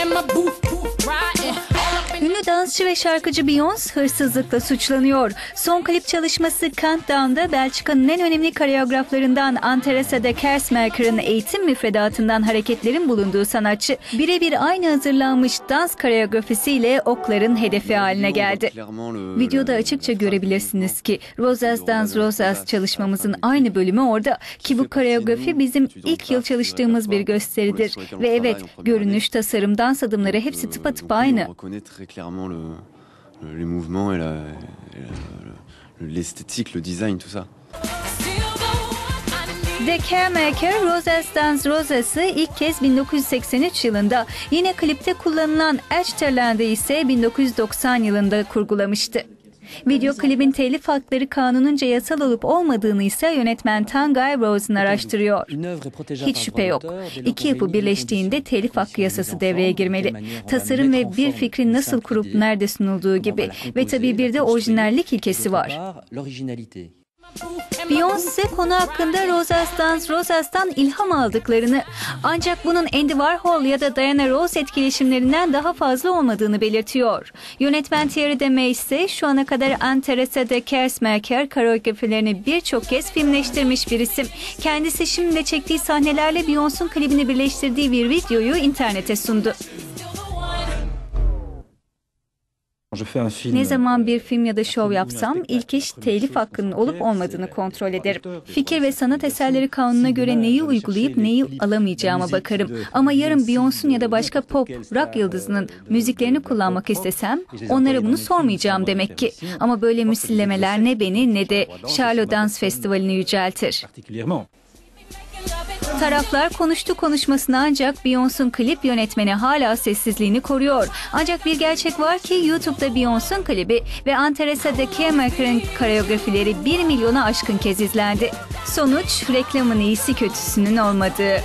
in my booth, booth riding. Dansçı ve şarkıcı Beyoncé hırsızlıkla suçlanıyor. Son klip çalışması Countdown'da Belçika'nın en önemli koreograflarından Anteresa de Kersmaker'ın eğitim müfredatından hareketlerin bulunduğu sanatçı birebir aynı hazırlanmış dans koreografisiyle okların hedefi haline geldi. Videoda açıkça görebilirsiniz ki Rosas Dans Rosas çalışmamızın aynı bölümü orada ki bu koreografi bizim ilk yıl çalıştığımız bir gösteridir. Ve evet görünüş, tasarım, dans adımları hepsi tıpatıp aynı. Les mouvements et l'esthétique, le design, tout ça. Caremaker Roses Dance Roses'ı ilk kez 1983 yılında yine klipte kullanılan Edgeterland'ı ise 1990 yılında kurgulamıştı. Video klibin telif hakları kanununca yasal olup olmadığını ise yönetmen Tangay Rosen araştırıyor. Hiç şüphe yok. İki yapı birleştiğinde telif hakkı yasası devreye girmeli. Tasarım ve bir fikrin nasıl kurup nerede sunulduğu gibi. Ve tabii bir de orijinallik ilkesi var. Beyoncé konu hakkında Rosas Dance Rosas'tan ilham aldıklarını ancak bunun Andy Warhol ya da Diana Ross etkileşimlerinden daha fazla olmadığını belirtiyor. Yönetmen Thierry Demey ise şu ana kadar Anne Teresa de Kersmaker koreografilerini birçok kez filmleştirmiş bir isim. Kendisi şimdi çektiği sahnelerle Beyoncé'un klibini birleştirdiği bir videoyu internete sundu. Ne zaman bir film ya da şov yapsam ilk iş telif hakkının olup olmadığını kontrol ederim. Fikir ve sanat eserleri kanununa göre neyi uygulayıp neyi alamayacağıma bakarım. Ama yarın Beyoncé'un ya da başka pop, rock yıldızının müziklerini kullanmak istesem onlara bunu sormayacağım demek ki. Ama böyle misillemeler ne beni ne de Charlotte Dance Festivali'ni yüceltir. Taraflar konuştu konuşmasına ancak Beyoncé'un klip yönetmeni hala sessizliğini koruyor. Ancak bir gerçek var ki YouTube'da Beyoncé'un klibi ve Anteresa de Kemerker'ın koreografileri 1 milyona aşkın kez izlendi. Sonuç reklamın iyisi kötüsünün olmadığı.